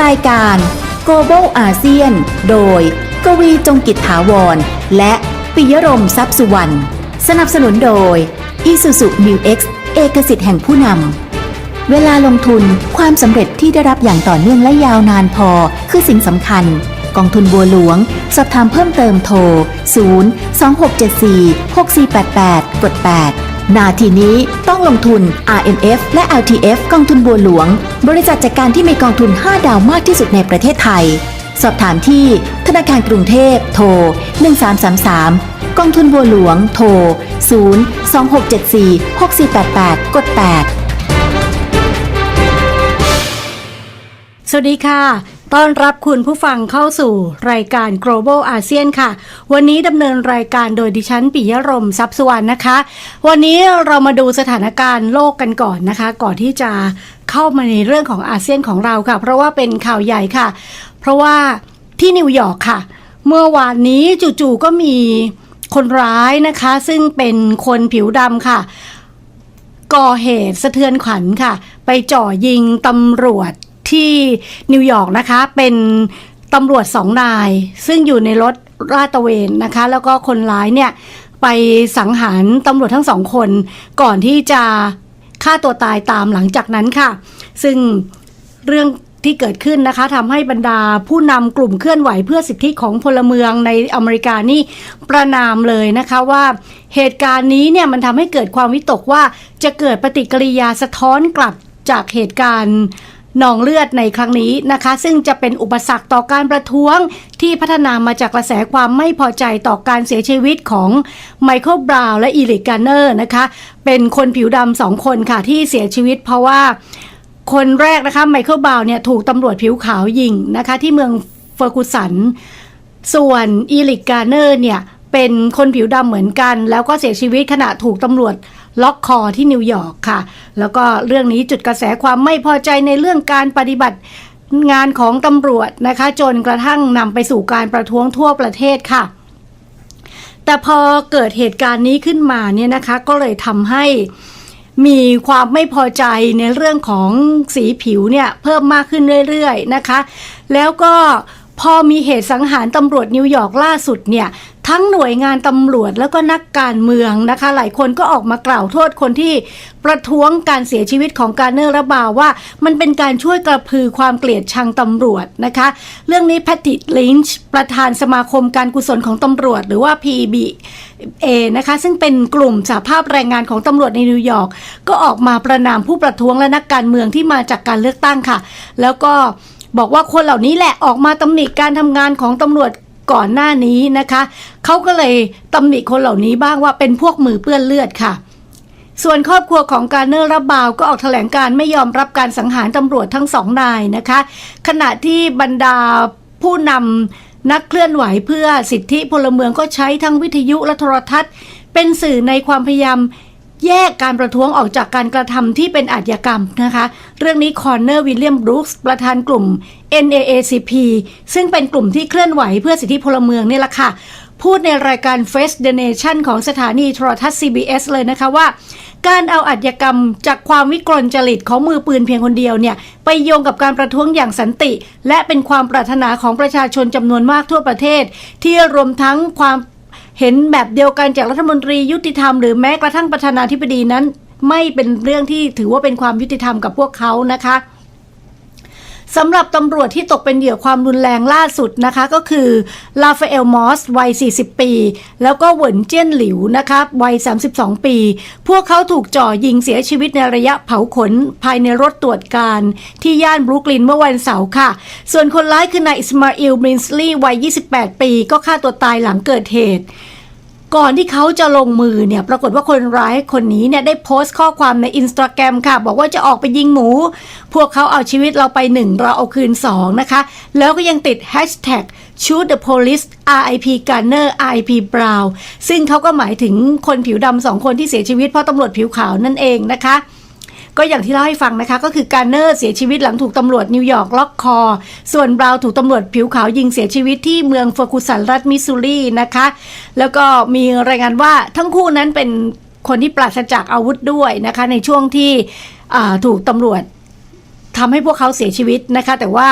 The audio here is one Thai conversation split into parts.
รายการ Global ASEAN โดย กวีจงกิจถาวร และปิยรมทรัพย์สุวรรณ สนับสนุนโดย Isuzu New X เอกสิทธิ์แห่งผู้นำ เวลาลงทุนความสำเร็จที่ได้รับอย่างต่อเนื่องและยาวนานพอ คือสิ่งสำคัญ กองทุนบัวหลวง สอบถามเพิ่มเติมโทร 0 2 6 7 4 6 4 8 8 กด 8 นาทีนี้ต้องลงทุน RMF และ LTF กองทุนบัวหลวง บริษัทจัดการที่มีกองทุน 5 ดาวมากที่สุดในประเทศไทย สอบถามที่ธนาคารกรุงเทพ โทร 1333 กองทุนบัวหลวง โทร 0 2 6 7 4 6 4 8 8 กด 8 สวัสดีค่ะ ต้อนรับคุณผู้ฟังเข้าสู่รายการ Global ASEAN ค่ะ วันนี้ดำเนินรายการโดยดิฉันปิยรมทรัพย์สุวรรณนะคะ วันนี้เรามาดูสถานการณ์โลกกันก่อนนะคะ ก่อนที่จะเข้ามาในเรื่องของอาเซียนของเราค่ะ เพราะว่าเป็นข่าวใหญ่ค่ะ เพราะว่าที่นิวยอร์กค่ะ เมื่อวานนี้จู่ๆก็มีคนร้ายนะคะ ซึ่งเป็นคนผิวดำค่ะก่อเหตุสะเทือนขวัญค่ะ ไปจ่อยิงตำรวจ ที่นิวยอร์กนะคะ เป็นตำรวจสองนาย ซึ่งอยู่ในรถลาดตะเวนนะคะ แล้วก็คนร้ายเนี่ย ไปสังหารตำรวจทั้งสองคน ก่อนที่จะฆ่าตัวตายตามหลังจากนั้นค่ะ ซึ่งเรื่องที่เกิดขึ้นนะคะทำให้บรรดาผู้นำกลุ่มเคลื่อนไหวเพื่อสิทธิของพลเมืองในอเมริกานี่ประนามเลยนะคะว่าเหตุการณ์นี้เนี่ยมันทำให้เกิดความวิตกว่าจะเกิดปฏิกิริยาสะท้อนกลับจากเหตุการณ์ หนองเลือดในครั้งนี้นะคะ ซึ่งจะเป็นอุปสรรคต่อการประท้วงที่พัฒนามาจากกระแสความไม่พอใจต่อการเสียชีวิตของไมเคิลบราวน์และอีลิกการเนอร์นะคะ เป็นคนผิวดำสองคนค่ะที่เสียชีวิตเพราะว่าคนแรกนะคะไมเคิลบราวเนี่ยถูกตำรวจผิวขาวยิงนะคะที่เมืองเฟอร์กุสัน ส่วนอีลิกการเนอร์เนี่ยเป็นคนผิวดำเหมือนกัน แล้วก็เสียชีวิตขณะถูกตำรวจ ล็อกคอที่นิวยอร์กค่ะ แล้วก็เรื่องนี้จุดกระแสความไม่พอใจในเรื่องการปฏิบัติงานของตำรวจนะคะ จนกระทั่งนำไปสู่การประท้วงทั่วประเทศค่ะ แต่พอเกิดเหตุการณ์นี้ขึ้นมาเนี่ยนะคะก็เลยทำให้มีความไม่พอใจในเรื่องของสีผิวเนี่ยเพิ่มมากขึ้นเรื่อยๆนะคะ แล้วก็พอมีเหตุสังหารตำรวจนิวยอร์กล่าสุดเนี่ย ทั้งหน่วยงานตำรวจแล้วก็นักการเมืองนะคะ หลายคนก็ออกมากล่าวโทษคนที่ประท้วงการเสียชีวิตของการเนอร์ระบาว่า มันเป็นการช่วยกระพือความเกลียดชังตำรวจนะคะ เรื่องนี้แพทติลินช์ประธานสมาคมการกุศลของตำรวจ หรือว่า PB A นะคะซึ่งเป็นกลุ่มสาภาพแรงงานของตำรวจในนิวยอร์กก็ออกมาประนามผู้ประท้วงและนักการเมืองที่มาจากการเลือกตั้งค่ะ แล้วก็บอกว่าคนเหล่านี้แหละออกมาตำหนิการทำงานของตำรวจ ก่อนหน้านี้นะคะเขาก็เลยตำหนิคนเหล่านี้บ้างว่าเป็นพวกมือเปื้อนเลือดค่ะ ส่วนครอบครัวของการเนอร์รับบาวก็ออกแถลงการไม่ยอมรับการสังหารตำรวจทั้งสองนายนะคะ ขณะที่บรรดาผู้นำนักเคลื่อนไหวเพื่อสิทธิพลเมืองก็ใช้ทั้งวิทยุและโทรทัศน์ เป็นสื่อในความพยายาม แยกการประท้วงออกจากการกระทำที่เป็นอาชญากรรมนะคะ เรื่องนี้คอนเนอร์วิลเลียมบรูคส์ประธานกลุ่ม NAACP ซึ่งเป็นกลุ่มที่เคลื่อนไหวเพื่อสิทธิพลเมืองนี่แหละค่ะ พูดในรายการ Face the Nation ของสถานีโทรทัศน์ CBS เลยนะคะว่า การเอาอาชญากรรมจากความวิกลจริตของมือปืนเพียงคนเดียวเนี่ย ไปโยงกับการประท้วงอย่างสันติ และเป็นความปรารถนาของประชาชนจำนวนมากทั่วประเทศ ที่รวมทั้งความ เห็นแบบเดียวกันจากรัฐมนตรียุติธรรมหรือแม้กระทั่งประธานาธิบดีนั้น ไม่เป็นเรื่องที่ถือว่าเป็นความยุติธรรมกับพวกเขานะคะ สำหรับตำรวจที่ตกเป็นเหยื่อความรุนแรงล่าสุดนะคะก็คือลาฟาเอลมอสวัย 40 ปี แล้วก็เหวินเจี้ยนหลิวนะคะวัย 32 ปี พวกเขาถูกจ่อยิงเสียชีวิตในระยะเผาขน ภายในรถตรวจการ ที่ย่านบรุกลินเมื่อวันเสาร์ค่ะ ส่วนคนร้ายคือนายอิสมาอิลบรินสลีย์วัย 28 ปี ก็ฆ่าตัวตายหลังเกิดเหตุ ก่อนที่เขาจะลงมือเนี่ย ปรากฏว่าคนร้ายคนนี้เนี่ยได้โพสต์ข้อความในอินสตาแกรมค่ะ บอกว่าจะออกไปยิงหมู พวกเขาเอาชีวิตเราไปหนึ่งเราเอาคืนสองนะคะ แล้วก็ยังติด hashtag shoot the police RIP Gunner RIP Brown ซึ่งเขาก็หมายถึงคนผิวดำสองคนที่เสียชีวิตเพราะตำรวจผิวขาวนั่นเองนะคะ ก็อย่างที่เล่าให้ฟังนะคะ ก็คือการเนอร์เสียชีวิตหลังถูกตำรวจนิวยอร์กล็อกคอ ส่วนบราวน์ถูกตำรวจผิวขาวยิงเสียชีวิตที่เมืองเฟอร์กุสันรัฐมิสซูรีนะคะ แล้วก็มีรายงานว่าทั้งคู่นั้นเป็นคนที่ปราศจากอาวุธด้วยนะคะ ในช่วงที่ถูกตำรวจทำให้พวกเขาเสียชีวิตนะคะ แต่ว่า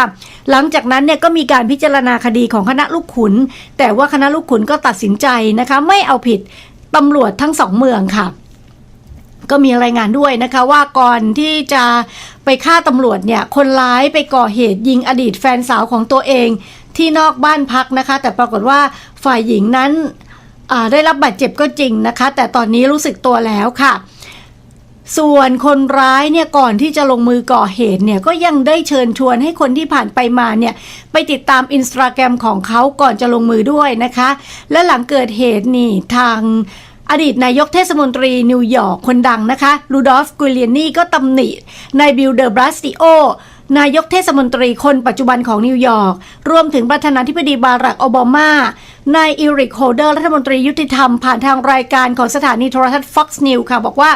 หลังจากนั้นเนี่ยก็มีการพิจารณาคดีของคณะลูกขุน แต่ว่าคณะลูกขุนก็ตัดสินใจนะคะ ไม่เอาผิดตำรวจทั้งสองเมืองค่ะ ก็มีรายงานด้วยนะคะว่าก่อนที่จะไปฆ่าตำรวจเนี่ยคนร้ายไปก่อเหตุยิงอดีตแฟนสาวของตัวเอง ที่นอกบ้านพักนะคะ แต่ปรากฏว่าฝ่ายหญิงนั้นได้รับบาดเจ็บก็จริงนะคะ แต่ตอนนี้รู้สึกตัวแล้วค่ะ ส่วนคนร้ายเนี่ยก่อนที่จะลงมือก่อเหตุเนี่ยก็ยังได้เชิญชวนให้คนที่ผ่านไปมาเนี่ยไปติดตามอินสตาแกรมของเขาก่อนจะลงมือด้วยนะคะ และหลังเกิดเหตุนี่ทาง อดีตนายกเทศมนตรีนิวยอร์กคนดังนะคะลูดอฟกุเลียนีก็ตำหนินายบิลเดอร์บรัสติโอนายกเทศมนตรีคนปัจจุบันของนิวยอร์ก รวมถึงประธานาธิบดีบารักโอบามานายอิริกโฮเดอร์รัฐมนตรียุติธรรมผ่านทางรายการของสถานีโทรทัศน์ Fox News ค่ะ บอกว่า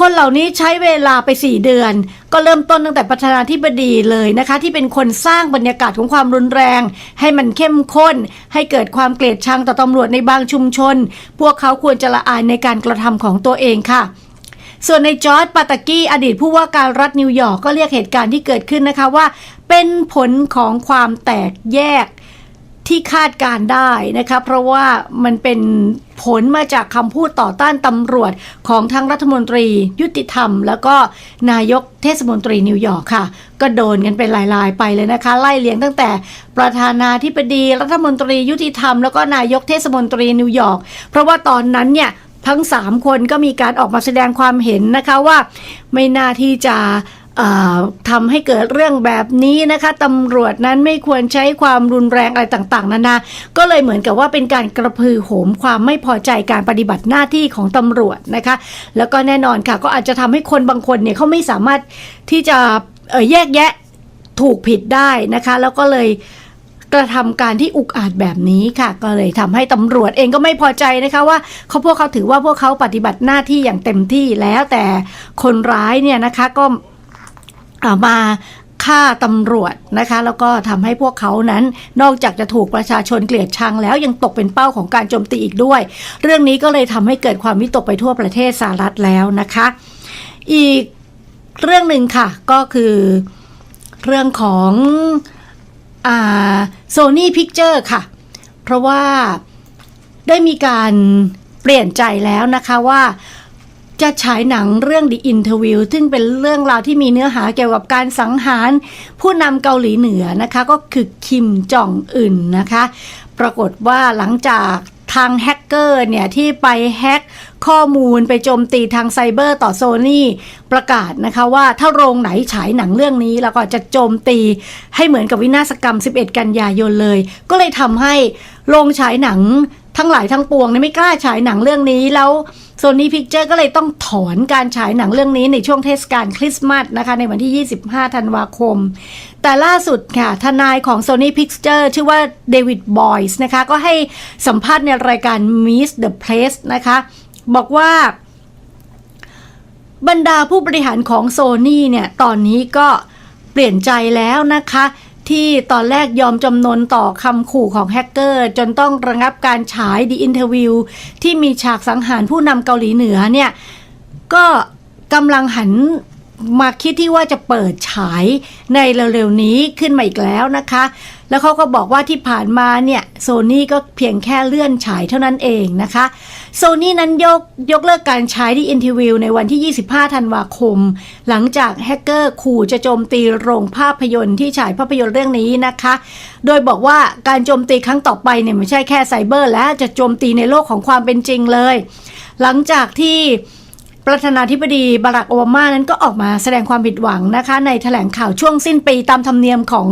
คนเหล่านี้ใช้เวลาไป 4 เดือน ก็เริ่มต้นตั้งแต่ประธานาธิบดีเลยนะคะ ที่เป็นคนสร้างบรรยากาศของความรุนแรง ให้มันเข้มข้น ให้เกิดความเกลียดชังต่อตำรวจในบางชุมชน พวกเขาควรจะละอายในการกระทำของตัวเองค่ะส่วนในจอร์ดปาตากี้อดีตผู้ว่าการรัฐนิวยอร์กก็เรียกเหตุการณ์ที่เกิดขึ้นนะคะว่า เป็นผลของความแตกแยก ที่คาดการได้นะคะเพราะว่ามันเป็นผลมาจากคำพูดต่อต้านตำรวจของทั้งรัฐมนตรียุติธรรม แล้วก็นายกเทศมนตรีนิวยอร์กค่ะ ก็โดนกันเป็นลายๆไปเลยนะคะ ไล่เลียงตั้งแต่ประธานาธิบดีรัฐมนตรียุติธรรม แล้วก็นายกเทศมนตรีนิวยอร์กเพราะว่าตอนนั้นเนี่ยทั้ง 3 คนก็มีการออกมาแสดงความเห็นนะคะว่า ไม่น่าที่จะ ทำให้เกิดเรื่องแบบนี้นะคะตำรวจนั้นไม่ควรใช้ความรุนแรงอะไรต่าง ๆ นานา ก็เลยเหมือนกับว่าเป็นการกระพือโหมความไม่พอใจการปฏิบัติหน้าที่ของตำรวจนะคะ แล้วก็แน่นอนค่ะ ก็อาจจะทำให้คนบางคนเนี่ยเขาไม่สามารถที่จะแยกแยะถูกผิดได้นะคะ แล้วก็เลยกระทำการที่อุกอาจแบบนี้ค่ะ ก็เลยทำให้ตำรวจเองก็ไม่พอใจนะคะว่าเขาพวกเขาถือว่าพวกเขาปฏิบัติหน้าที่อย่างเต็มที่แล้วแต่คนร้ายเนี่ยนะคะก็ มาฆ่าตำรวจนะคะ แล้วก็ทำให้พวกเขานั้นนอกจากจะถูกประชาชนเกลียดชังแล้วยังตกเป็นเป้าของการโจมตีอีกด้วย เรื่องนี้ก็เลยทำให้เกิดความวิตกไปทั่วประเทศสหรัฐแล้วนะคะ อีกเรื่องหนึ่งค่ะก็คือเรื่องของโซนี่พิกเจอร์ค่ะ เพราะว่าได้มีการเปลี่ยนใจแล้วนะคะว่า จะฉายหนังเรื่อง The Interview ซึ่งเป็นเรื่องราวที่มีเนื้อหาเกี่ยวกับการสังหาร ผู้นำเกาหลีเหนือนะคะก็คือคิมจองอึนนะคะ ปรากฏว่าหลังจากทางแฮกเกอร์เนี่ยที่ไปแฮก ข้อมูลไปโจมตีทางไซเบอร์ต่อโซนี่ประกาศนะคะว่าถ้าโรงไหนฉายหนังเรื่องนี้ แล้วก็จะโจมตีให้เหมือนกับวินาศกรรม 11 กันยายนเลย ก็เลยทำให้โรงฉายหนังทั้งหลายทั้งปวงเนี่ยไม่กล้าฉายหนังเรื่องนี้แล้วโซนี่พิกเจอร์ก็เลยต้องถอนการฉายหนังเรื่องนี้ในช่วงเทศกาลคริสต์มาสนะคะในวันที่ 25 ธันวาคม แต่ล่าสุดค่ะ ทนายของ Sony Picture ชื่อว่าเดวิดบอยส์นะคะ ก็ให้สัมภาษณ์ในรายการ Meet the Press นะคะ บอกว่าบรรดาผู้บริหารของโซ n y เนี่ย ตอนนี้ก็เปลี่ยนใจแล้วนะคะ ที่ตอนแรกยอมจำนนต่อคำขู่ของแฮกเกอร์ จนต้องระงับการฉาย The Interview ที่มีฉากสังหารผู้นำเกาหลีเหนือเนี่ย ก็กำลังหัน มาคิดที่ว่าจะเปิดฉายในเร็วๆนี้ขึ้นมาอีกแล้วนะคะ แล้วเขาก็บอกว่าที่ผ่านมาเนี่ยโซนี่ก็เพียงแค่เลื่อนฉายเท่านั้นเองนะคะโซนี่นั้นยกยกเลิกการฉายที่อินทิวิวในวันที่ 25 ธันวาคม หลังจากแฮกเกอร์ขู่จะโจมตีโรงภาพยนตร์ที่ฉายภาพยนตร์เรื่องนี้นะคะ โดยบอกว่าการโจมตีครั้งต่อไปเนี่ยไม่ใช่แค่ไซเบอร์ และจะโจมตีในโลกของความเป็นจริงเลย หลังจากที่ ประธานาธิบดีบารักโอบามานั้นก็ออกมาแสดงความผิดหวังนะคะ ในแถลงข่าวช่วงสิ้นปีตามธรรมเนียมของ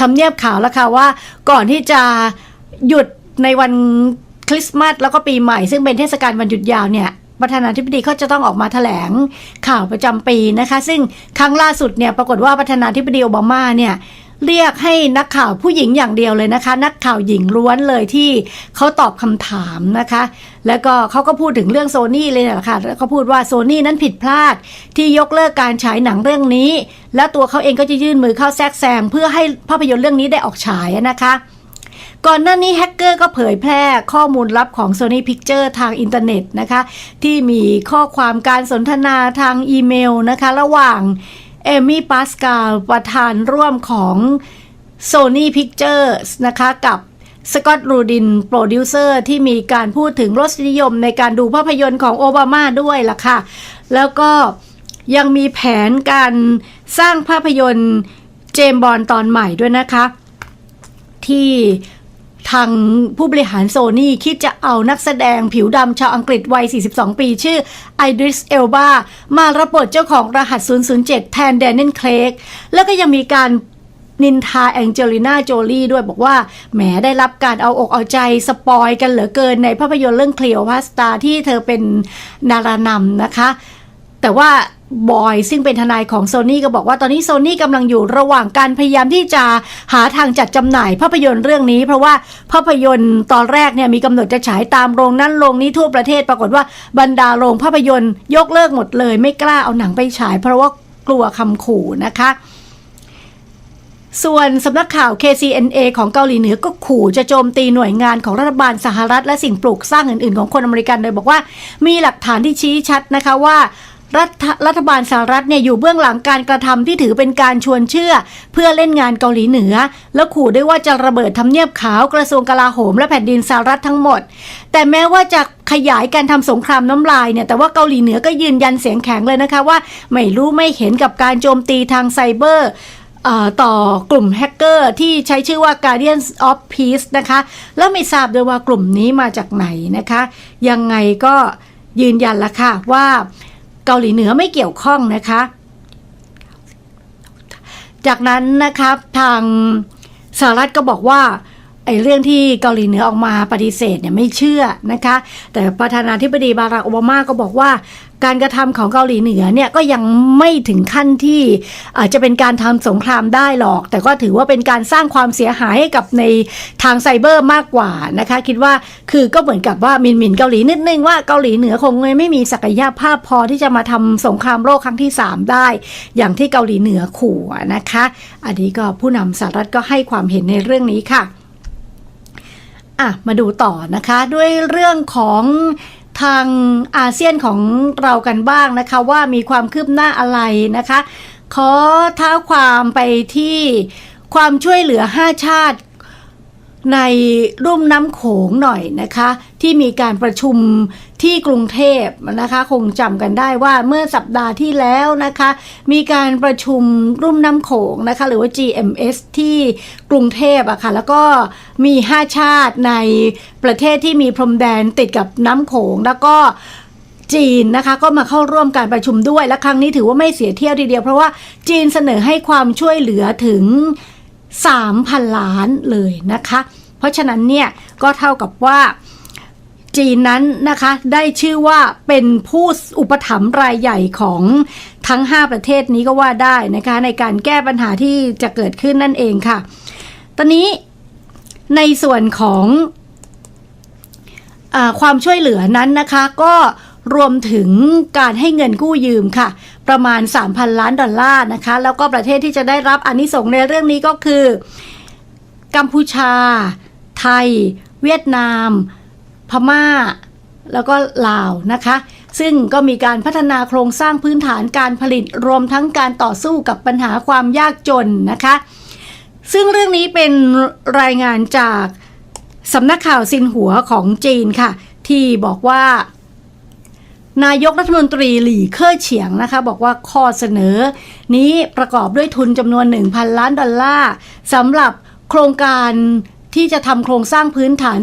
ทำเนียบข่าวแล้วค่ะว่าก่อนที่จะหยุดในวันคริสต์มาสแล้วก็ปีใหม่ ซึ่งเป็นเทศกาลวันหยุดยาวเนี่ยประธานาธิบดีเขาจะต้องออกมาแถลงข่าวประจำปีนะคะ ซึ่งครั้งล่าสุดเนี่ยปรากฏว่าประธานาธิบดีโอบามาเนี่ย เรียกให้นักข่าวผู้หญิงอย่างเดียวเลยนะคะ นักข่าวหญิงล้วนเลยที่เขาตอบคำถามนะคะ แล้วก็เขาก็พูดถึงเรื่องโซนี่เลยแหละค่ะแล้วเขาพูดว่าโซนี่นั้นผิดพลาดที่ยกเลิกการฉายหนังเรื่องนี้ และตัวเขาเองก็จะยื่นมือเข้าแทรกแซงเพื่อให้ภาพยนตร์เรื่องนี้ได้ออกฉายนะคะก่อนหน้านี้แฮกเกอร์ก็เผยแพร่ข้อมูลลับของ Sony Picture ทางอินเทอร์เน็ตนะคะ ที่มีข้อความการสนทนาทางอีเมลนะคะ ระหว่าง เอมี่ปาสกาลประธานร่วมของ Sony Pictures นะคะกับสกอตต์รูดินโปรดิวเซอร์ที่มีการพูดถึงรสนิยมในการดูภาพยนตร์ของโอบามาด้วยล่ะค่ะ แล้วก็ยังมีแผนการสร้างภาพยนตร์เจมบอลตอนใหม่ด้วยนะคะ ที่ ทางผู้บริหารโซนี่คิดจะเอานักแสดงผิวดำชาวอังกฤษวัย 42 ปีชื่อไอดริสเอลบามารับบทเจ้าของรหัส 007 แทนแดนเนนเคลกแล้วก็ยังมีการนินทาแองเจลิน่าโจลีด้วยบอกว่าแหมได้รับการเอาอกเอาใจสปอยกันเหลือเกินในภาพยนตร์เรื่องเคลียวพาสตาที่เธอเป็นดารานำนะคะ แต่ว่า บอยซึ่งเป็นทนายของโซนี่ก็บอกว่าตอนนี้โซนี่กำลังอยู่ระหว่างการพยายามที่จะหาทางจัดจำหน่ายภาพยนตร์เรื่องนี้ เพราะว่าภาพยนตร์ตอนแรกเนี่ยมีกำหนดจะฉายตามโรงนั้นโรงนี้ทั่วประเทศปรากฏว่าบรรดาโรงภาพยนตร์ ยกเลิกหมดเลย ไม่กล้าเอาหนังไปฉาย เพราะว่ากลัวคำขู่นะคะส่วนสำนักข่าว KCNA ของเกาหลีเหนือก็ขู่จะโจมตีหน่วยงานของรัฐบาลสหรัฐ และสิ่งปลูกสร้างอื่น ๆ ของคนอเมริกันโดยบอกว่ามีหลักฐานที่ชี้ชัดนะคะว่า รัฐรัฐบาลสหรัฐเนี่ยอยู่เบื้องหลังการกระทำที่ถือเป็นการชวนเชื่อ เพื่อเล่นงานเกาหลีเหนือ แล้วขู่ด้วยว่าจะระเบิดทำเนียบขาวกระทรวงกลาโหมและแผ่นดินสหรัฐทั้งหมด แต่แม้ว่าจะขยายการทำสงครามน้ำลายเนี่ยแต่ว่าเกาหลีเหนือก็ยืนยันเสียงแข็งเลยนะคะว่า ไม่รู้ไม่เห็นกับการโจมตีทางไซเบอร์ต่อกลุ่มแฮกเกอร์ที่ใช้ชื่อว่า Guardians of Peace นะคะ แล้วไม่ทราบด้วยว่ากลุ่มนี้มาจากไหนนะคะ ยังไงก็ยืนยันละค่ะว่า เกาหลีเหนือไม่เกี่ยวข้องนะคะ จากนั้นนะคะทางสหรัฐก็บอกว่า ไอ้เรื่องที่เกาหลีเหนือออกมาปฏิเสธเนี่ยไม่เชื่อนะคะ แต่ประธานาธิบดีบารักโอบามาก็บอกว่า การกระทำของเกาหลีเหนือเนี่ยก็ยังไม่ถึงขั้นที่อาจจะเป็นการทำสงครามได้หรอก แต่ก็ถือว่าเป็นการสร้างความเสียหายให้กับในทางไซเบอร์มากกว่านะคะ คิดว่าคือก็เหมือนกับว่ามินมินเกาหลีนิดนึงว่าเกาหลีเหนือคงไม่มีศักยภาพพอที่จะมาทำสงครามโลกครั้งที่ 3 ได้ อย่างที่เกาหลีเหนือขู่นะคะ อันนี้ก็ผู้นำสหรัฐก็ให้ความเห็นในเรื่องนี้ค่ะ อะมาดูต่อนะคะด้วยเรื่องของทางอาเซียนของเรากันบ้างนะคะ ว่ามีความคืบหน้าอะไรนะคะ ขอเท้าความไปที่ความช่วยเหลือ 5 ชาติ ในรุ่มน้ำโขงหน่อยนะคะ ที่มีการประชุมที่กรุงเทพนะคะ คงจำกันได้ว่าเมื่อสัปดาห์ที่แล้วนะคะ มีการประชุมรุ่มน้ำโขงนะคะ หรือว่า GMS ที่กรุงเทพอะค่ะแล้วก็มี 5 ชาติในประเทศที่มีพรมแดนติดกับน้ำโขงแล้วก็จีนนะคะก็มาเข้าร่วมการประชุมด้วยและครั้งนี้ถือว่าไม่เสียเที่ยวทีเดียวเพราะว่าจีนเสนอให้ความช่วยเหลือถึง 3,000 ล้านเลยนะคะ เพราะฉะนั้นเนี่ยก็เท่ากับว่าจีนนั้นนะคะได้ชื่อว่าเป็นผู้อุปถัมภ์รายใหญ่ของทั้ง 5 ประเทศนี้ก็ว่าได้นะคะในการแก้ปัญหาที่จะเกิดขึ้นนั่นเองค่ะ ตอนนี้ในส่วนของอความช่วยเหลือนั้นนะคะก็ รวมถึงการให้เงินกู้ยืมค่ะ ประมาณ 3,000 ล้านดอลลาร์นะคะ แล้วก็ประเทศที่จะได้รับอานิสงส์ในเรื่องนี้ก็คือ กัมพูชา ไทย เวียดนาม พม่า แล้วก็ลาวนะคะ ซึ่งก็มีการพัฒนาโครงสร้างพื้นฐานการผลิตรวมทั้งการต่อสู้กับปัญหาความยากจนนะคะ ซึ่งเรื่องนี้เป็นรายงานจากสำนักข่าวซินหัวของจีนค่ะ ที่บอกว่า นายกรัฐมนตรีหลี่เค่อเฉียงนะคะบอกว่าข้อเสนอ นี้ประกอบด้วยทุนจำนวน 1,000 ล้านดอลลาร์สำหรับโครงการที่จะทำโครงสร้างพื้นฐาน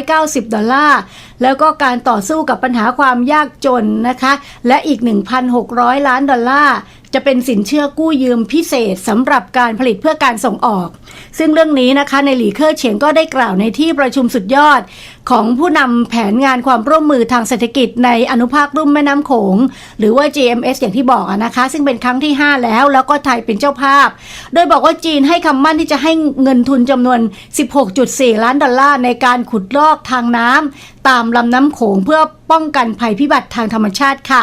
490 ดอลลาร์ แล้วก็การต่อสู้กับปัญหาความยากจนนะคะ และอีก 1,600 ล้านดอลลาร์ จะเป็นสินเชื่อกู้ยืมพิเศษสำหรับการผลิตเพื่อการส่งออก ซึ่งเรื่องนี้นะคะในหลีเคอร์เฉียงก็ได้กล่าวในที่ประชุมสุดยอด ของผู้นำแผนงานความร่วมมือทางเศรษฐกิจในอนุภาครุ่มแม่น้ำโขง หรือว่า GMS อย่างที่บอกนะคะ ซึ่งเป็นครั้งที่ 5 แล้ว แล้วก็ไทยเป็นเจ้าภาพ โดยบอกว่าจีนให้คำมั่นที่จะให้เงินทุนจำนวน 16.4 ล้านดอลลาร์ในการขุดลอกทางน้ำตามลำน้ำโขงเพื่อป้องกันภัยพิบัติทางธรรมชาติค่ะ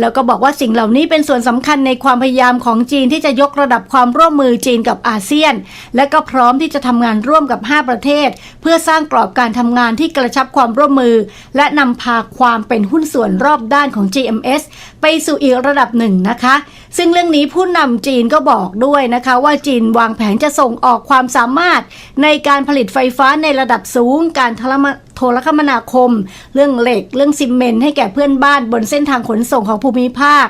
แล้วก็บอกว่าสิ่งเหล่านี้เป็นส่วนสำคัญในความพยายามของจีนที่จะยกระดับความร่วมมือจีนกับอาเซียน และก็พร้อมที่จะทำงานร่วมกับ 5 ประเทศ เพื่อสร้างกรอบการทำงานที่กระชับความร่วมมือ และนำพาความเป็นหุ้นส่วนรอบด้านของ GMS ไปสู่อีกระดับหนึ่งนะคะ ซึ่งเรื่องนี้ผู้นำจีนก็บอกด้วยนะคะ ว่าจีนวางแผนจะส่งออกความสามารถ ในการผลิตไฟฟ้าในระดับสูงการทรมโทรคมนาคม เรื่องเหล็ก เรื่องซีเมนต์ให้แก่เพื่อนบ้านบนเส้นทางขนส่งของภูมิภาค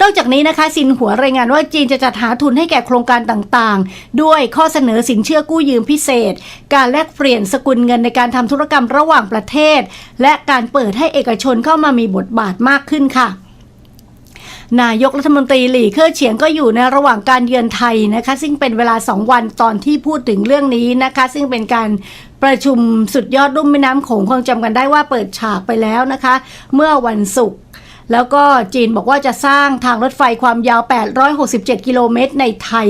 นอกจากนี้นะคะสินหัวรายงานว่าจีนจะจัดหาทุนให้แก่โครงการต่างๆ ด้วยข้อเสนอสินเชื่อกู้ยืมพิเศษ การแลกเปลี่ยนสกุลเงินในการทำธุรกรรมระหว่างประเทศ และการเปิดให้เอกชนเข้ามามีบทบาทมากขึ้นค่ะนายกรัฐมนตรีหลี่เค่อเฉียงก็อยู่ในระหว่างการเยือนไทยนะคะ ซึ่งเป็นเวลา 2 วันตอนที่พูดถึงเรื่องนี้นะคะ ซึ่งเป็นการประชุมสุดยอดรุ่มแม่น้ำโขงคงจำกันได้ว่าเปิดฉากไปแล้วนะคะ เมื่อวันศุกร์ แล้วก็จีนบอกว่าจะสร้างทางรถไฟความยาว 867 กิโลเมตรในไทย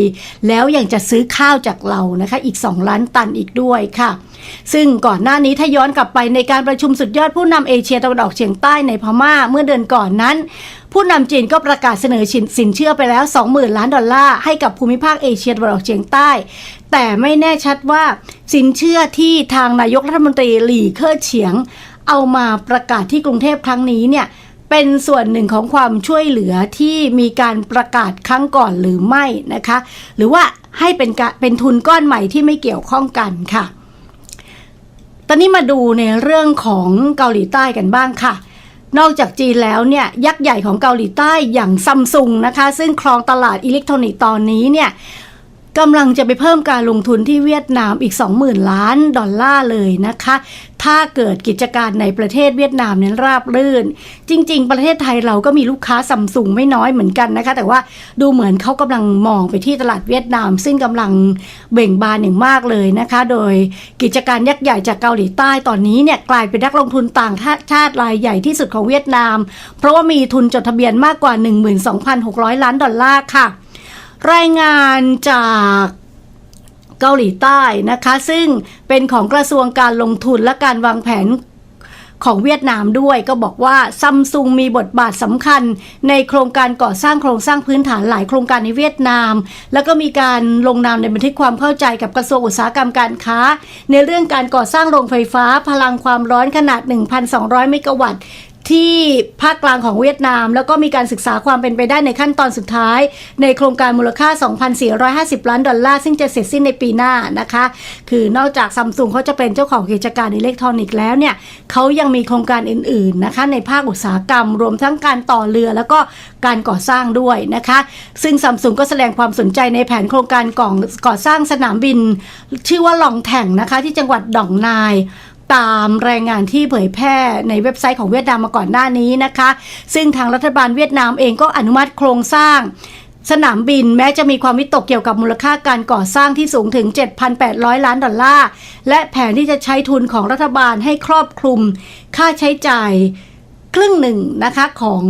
แล้วยังจะซื้อข้าวจากเรานะคะ อีก 2 ล้านตันอีกด้วยค่ะ ซึ่งก่อนหน้านี้ถ้าย้อนกลับไปในการประชุมสุดยอดผู้นำเอเชียตะวันออกเฉียงใต้ในพม่าเมื่อเดือนก่อนนั้นผู้นำจีนก็ประกาศเสนอสินเชื่อไปแล้ว 20,000 ล้านดอลลาร์ให้กับภูมิภาคเอเชียตะวันออกเฉียงใต้ แต่ไม่แน่ชัดว่าสินเชื่อที่ทางนายกรัฐมนตรีหลี่เค่อเฉียง เอามาประกาศที่กรุงเทพครั้งนี้เนี่ย เป็นส่วนหนึ่งของความช่วยเหลือที่มีการประกาศครั้งก่อนหรือไม่นะคะ หรือว่าให้เป็นกะเป็นทุนก้อนใหม่ที่ไม่เกี่ยวข้องกันค่ะ ตอนนี้มาดูในเรื่องของเกาหลีใต้กันบ้างค่ะนอกจากจีนแล้วเนี่ยยักษ์ใหญ่ของเกาหลีใต้อย่างซัมซุงนะคะ ซึ่งครองตลาดอิเล็กทรอนิกส์ตอนนี้เนี่ย กำลังจะไปเพิ่มการลงทุนที่เวียดนามอีก 20,000 ล้านดอลลาร์เลยนะคะ ถ้าเกิดกิจการในประเทศเวียดนามนั้นราบรื่น จริง ๆ ประเทศไทยเราก็มีลูกค้าซัมซุงไม่น้อยเหมือนกันนะคะ แต่ว่าดูเหมือนเขากำลังมองไปที่ตลาดเวียดนาม ซึ่งกำลังเบ่งบานอย่างมากเลยนะคะ โดยกิจการยักษ์ใหญ่จากเกาหลีใต้ตอนนี้เนี่ยกลายเป็นนักลงทุนต่างชาติรายใหญ่ที่สุดของเวียดนาม เพราะว่ามีทุนจดทะเบียนมากกว่า 12,600 ล้านดอลลาร์ค่ะ รายงานจากเกาหลีใต้นะคะ ซึ่งเป็นของกระทรวงการลงทุนและการวางแผนของเวียดนามด้วยก็บอกว่าซัมซุงมีบทบาทสำคัญในโครงการก่อสร้างโครงสร้างพื้นฐานหลายโครงการในเวียดนาม แล้วก็มีการลงนามในบันทึกความเข้าใจกับกระทรวงอุตสาหกรรมการค้า ในเรื่องการก่อสร้างโรงไฟฟ้าพลังความร้อนขนาด 1,200 เมกะวัตต์ ที่ภาคกลางของเวียดนาม แล้วก็มีการศึกษาความเป็นไปได้ในขั้นตอนสุดท้าย ในโครงการมูลค่า 2,450 ล้านดอลลาร์ ซึ่งจะเสร็จสิ้นในปีหน้านะคะ คือนอกจากซัมซุงเขาจะเป็นเจ้าของกิจการอิเล็กทรอนิกส์แล้วเนี่ยเขายังมีโครงการอื่นๆนะคะในภาคอุตสาหกรรม รวมทั้งการต่อเรือแล้วก็การก่อสร้างด้วยนะคะ ซึ่งซัมซุงก็แสดงความสนใจในแผนโครงการก่อก่อสร้างสนามบิน ชื่อว่าหลองแถ่งนะคะที่จังหวัดดองนาย ตามรายงานที่เผยแพร่ในเว็บไซต์ของเวียดนามมาก่อนหน้านี้นะคะ ซึ่งทางรัฐบาลเวียดนามเองก็อนุมัติโครงสร้างสนามบินแม้จะมีความวิตกเกี่ยวกับมูลค่าการก่อสร้างที่สูงถึง 7,800 ล้านดอลลาร์ และแผนที่จะใช้ทุนของรัฐบาลให้ครอบคลุม ค่าใช้จ่ายครึ่งหนึ่งนะคะของ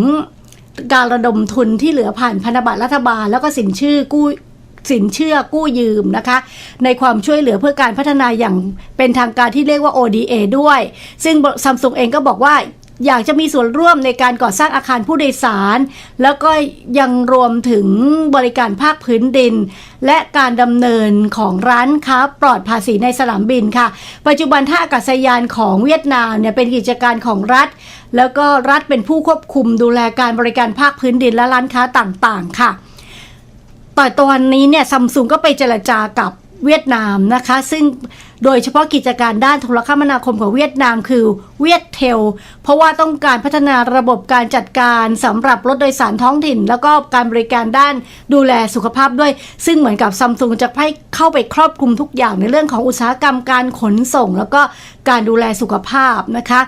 การระดมทุนที่เหลือผ่านพันธบัตรรัฐบาล แล้วก็สินชื่อกู้ สินเชื่อกู้ยืมนะคะ ในความช่วยเหลือเพื่อการพัฒนาอย่างเป็นทางการที่เรียกว่า ODA ด้วย ซึ่งซัมซุงเองก็บอกว่าอยากจะมีส่วนร่วมในการก่อสร้างอาคารผู้โดยสาร แล้วก็ยังรวมถึงบริการภาคพื้นดิน และการดำเนินของร้านค้าปลอดภาษีในสนามบินค่ะ ปัจจุบันท่าอากาศยานของเวียดนามเนี่ยเป็นกิจการของรัฐ แล้วก็รัฐเป็นผู้ควบคุมดูแลการบริการภาคพื้นดินและร้านค้าต่างๆ ค่ะ ต่อตอนนี้เนี่ยซัมซุงก็ไปเจรจากับเวียดนามนะคะ ซึ่งโดยเฉพาะกิจการด้านโทรคมนาคมของเวียดนามคือเวียดเทล เพราะว่าต้องการพัฒนาระบบการจัดการสำหรับรถโดยสารท้องถิ่น แล้วก็การบริการด้านดูแลสุขภาพด้วย ซึ่งเหมือนกับซัมซุงจะให้เข้าไปครอบคลุมทุกอย่างในเรื่องของอุตสาหกรรมการขนส่ง แล้วก็การดูแลสุขภาพนะคะ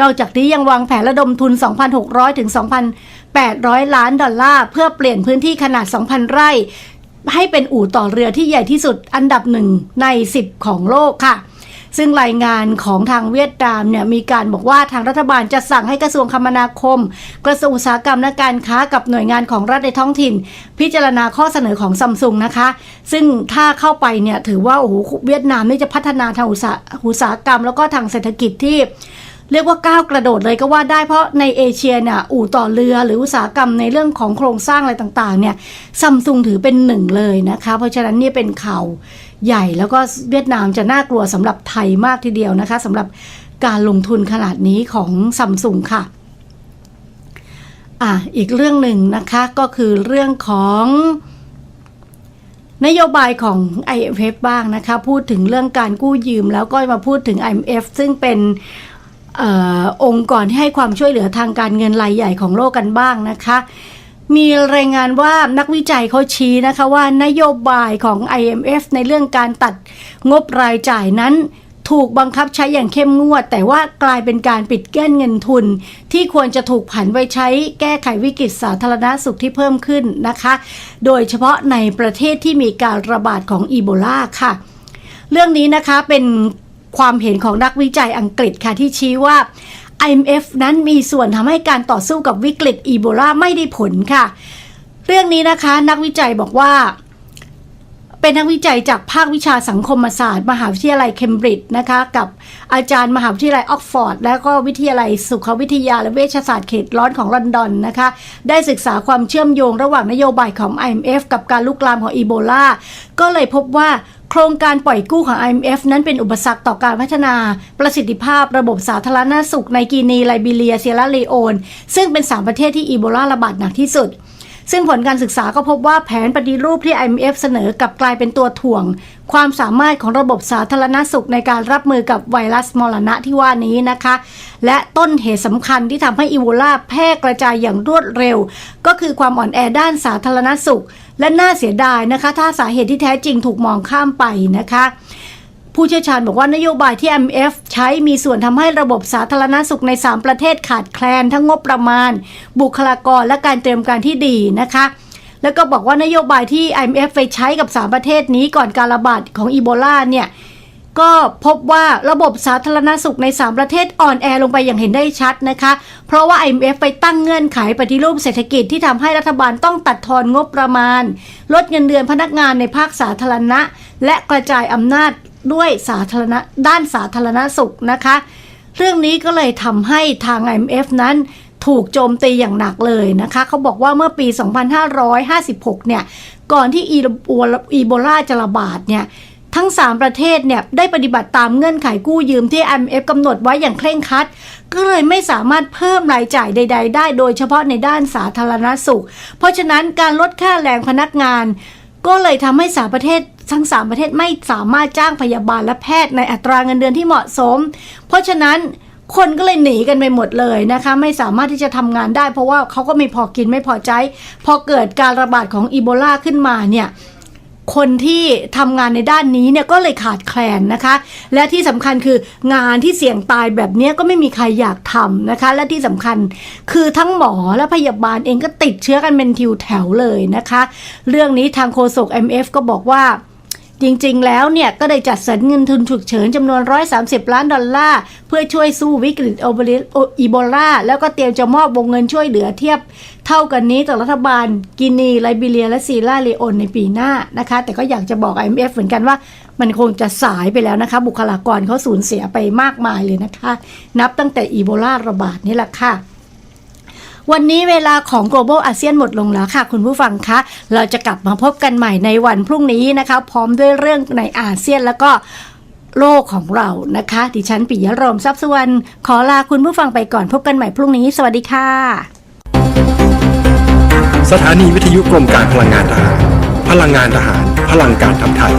นอกจากนี้ยังวางแผนระดมทุน 2,600 ถึง 2,800 ล้านดอลลาร์เพื่อเปลี่ยนพื้นที่ขนาด 2,000 ไร่ ให้เป็นอู่ต่อเรือที่ใหญ่ที่สุดอันดับหนึ่งใน 10 ของโลกค่ะซึ่งรายงานของทางเวียดนามเนี่ยมีการบอกว่าทางรัฐบาลจะสั่งให้กระทรวงคมนาคม กระทรวงอุตสาหกรรมและการค้ากับหน่วยงานของรัฐในท้องถิ่น พิจารณาข้อเสนอของซัมซุงนะคะ ซึ่งถ้าเข้าไปเนี่ยถือว่าโอ้โหเวียดนามนี่จะพัฒนาทางอุตสาอุตสาหกรรม แล้วก็ทางเศรษฐกิจที่ เรียกว่าก้าวกระโดดเลยก็ว่าได้เพราะในเอเชียเนี่ยอู่ต่อเรือหรืออุตสาหกรรมในเรื่องของโครงสร้างอะไรต่างๆเนี่ยซัมซุงถือเป็นหนึ่งเลยนะคะ เพราะฉะนั้นนี่เป็นข่าวใหญ่แล้วก็เวียดนามจะน่ากลัวสำหรับไทยมากทีเดียวนะคะสำหรับการลงทุนขนาดนี้ของซัมซุงค่ะอะอีกเรื่องหนึ่งนะคะก็คือเรื่องของนโยบายของ IMF บ้างนะคะ พูดถึงเรื่องการกู้ยืมแล้วก็มาพูดถึง IMF ซึ่งเป็น อองค์กรที่ให้ความช่วยเหลือทางการเงินรายใหญ่ของโลกกันบ้างนะคะ มีรายงานว่านักวิจัยเขาชี้นะคะว่านโยบายของ IMF ในเรื่องการตัดงบรายจ่ายนั้นถูกบังคับใช้อย่างเข้มงวด แต่ว่ากลายเป็นการปิดแก้นเงินทุน ที่ควรจะถูกผันไปใช้แก้ไขวิกฤตสาธารณสุขที่เพิ่มขึ้นนะคะ โดยเฉพาะในประเทศที่มีการระบาดของอีโบลาค่ะ เรื่องนี้นะคะเป็น ความเห็นของนักวิจัยอังกฤษค่ะที่ชี้ว่า IMF นั้นมีส่วนทำให้การต่อสู้กับวิกฤตอีโบลาไม่ได้ผลค่ะ เรื่องนี้นะคะนักวิจัยบอกว่า เป็นนักวิจัยจากภาควิชาสังคมศาสตร์ มหาวิทยาลัยเคมบริดจ์นะคะ กับอาจารย์มหาวิทยาลัยออกฟอร์ด และก็วิทยาลัยสุขวิทยาและเวชศาสตร์เขตร้อนของลอนดอนนะคะ ได้ศึกษาความเชื่อมโยงระหว่างนโยบายของ IMF กับการลุกลามของอีโบลาก็เลยพบว่า โครงการปล่อยกู้ของ IMF นั้นเป็นอุปสรรคต่อการพัฒนาประสิทธิภาพระบบสาธารณสุขในกีนีไลบีเรียเซียราเลโอน ซึ่งเป็นสามประเทศที่อีโบลาระบาดหนักที่สุด ซึ่งผลการศึกษาก็พบว่าแผนปฏิรูปที่ IMF เสนอกลับกลายเป็นตัวถ่วง ความสามารถของระบบสาธารณสุขในการรับมือกับไวรัสมรณะที่ว่านี้นะคะ และต้นเหตุสำคัญที่ทำให้อีโบลาแพร่กระจายอย่างรวดเร็ว ก็คือความอ่อนแอด้านสาธารณสุข และน่าเสียดายนะคะ ถ้าสาเหตุที่แท้จริงถูกมองข้ามไปนะคะ ผู้เชี่ยวชาญบอกว่านโยบายที่ MF ใช้มีส่วนทำให้ระบบสาธารณสุขใน 3 ประเทศขาดแคลน ทั้งงบประมาณ บุคลากรและการเตรียมการที่ดีนะคะ แล้วก็บอกว่านโยบายที่ IMF ไปใช้กับ 3 ประเทศนี้ก่อนการระบาดของอีโบลาเนี่ย ก็พบว่าระบบสาธารณสุขใน 3 ประเทศอ่อนแอลงไปอย่างเห็นได้ชัดนะคะ เพราะว่า IMF ไปตั้งเงื่อนไขปฏิรูปเศรษฐกิจที่ทำให้รัฐบาลต้องตัดทอนงบประมาณ ลดเงินเดือนพนักงานในภาคสาธารณะ และกระจายอำนาจด้วยสาธารณะด้านสาธารณสุขนะคะ เรื่องนี้ก็เลยทำให้ทาง IMF นั้นถูกโจมตีอย่างหนักเลยนะคะ เขาบอกว่าเมื่อปี 2556 เนี่ย ก่อนที่อีโบอีโบลาจะระบาดเนี่ย ทั้ง 3 ประเทศเนี่ยได้ปฏิบัติตามเงื่อนไขกู้ยืมที่ IMF กำหนดไว้อย่างเคร่งครัด ก็เลยไม่สามารถเพิ่มรายจ่ายใด ๆ ได้โดยเฉพาะในด้านสาธารณสุข เพราะฉะนั้นการลดค่าแรงพนักงาน ก็เลยทำให้สามประเทศทั้งสามประเทศไม่สามารถจ้างพยาบาลและแพทย์ในอัตราเงินเดือนที่เหมาะสม เพราะฉะนั้นคนก็เลยหนีกันไปหมดเลยนะคะ ไม่สามารถที่จะทำงานได้ เพราะว่าเขาก็ไม่พอกินไม่พอใจ พอเกิดการระบาดของอีโบลาขึ้นมาเนี่ย คนที่ทำงานในด้านนี้เนี่ยก็เลยขาดแคลนนะคะ และที่สำคัญคืองานที่เสี่ยงตายแบบนี้ก็ไม่มีใครอยากทำนะคะ และที่สำคัญคือทั้งหมอและพยาบาลเองก็ติดเชื้อกันเป็นทิวแถวเลยนะคะ เรื่องนี้ทางโฆษก MF ก็บอกว่า จริงๆ แล้วเนี่ย ก็ได้จัดสรรเงินทุนฉุกเฉินจำนวน 130 ล้านดอลลาร์ เพื่อช่วยสู้วิกฤตอีโบลา แล้วก็เตรียมจะมอบวงเงินช่วยเหลือเทียบเท่ากันนี้ต่อรัฐบาลกินีไลบีเรีย และซีราเลโอนในปีหน้านะคะ แต่ก็อยากจะบอก IMF เหมือนกันว่ามันคงจะสายไปแล้วนะคะ บุคลากรเขาสูญเสียไปมากมายเลยนะคะ นับตั้งแต่อีโบลาระบาดนี่แหละค่ะ วันนี้เวลาของ global อาเซียนหมดลงแล้วค่ะ คุณผู้ฟังคะ เราจะกลับมาพบกันใหม่ในวันพรุ่งนี้นะคะ พร้อมด้วยเรื่องในอาเซียนแล้วก็โลกของเรานะคะ ดิฉันปิยะรมทรัพย์สุวรรณขอลาคุณผู้ฟังไปก่อนพบกันใหม่พรุ่งนี้ สวัสดีค่ะ สถานีวิทยุกรมการพลังงานทหาร พลังงานทหาร พลังการทำไทย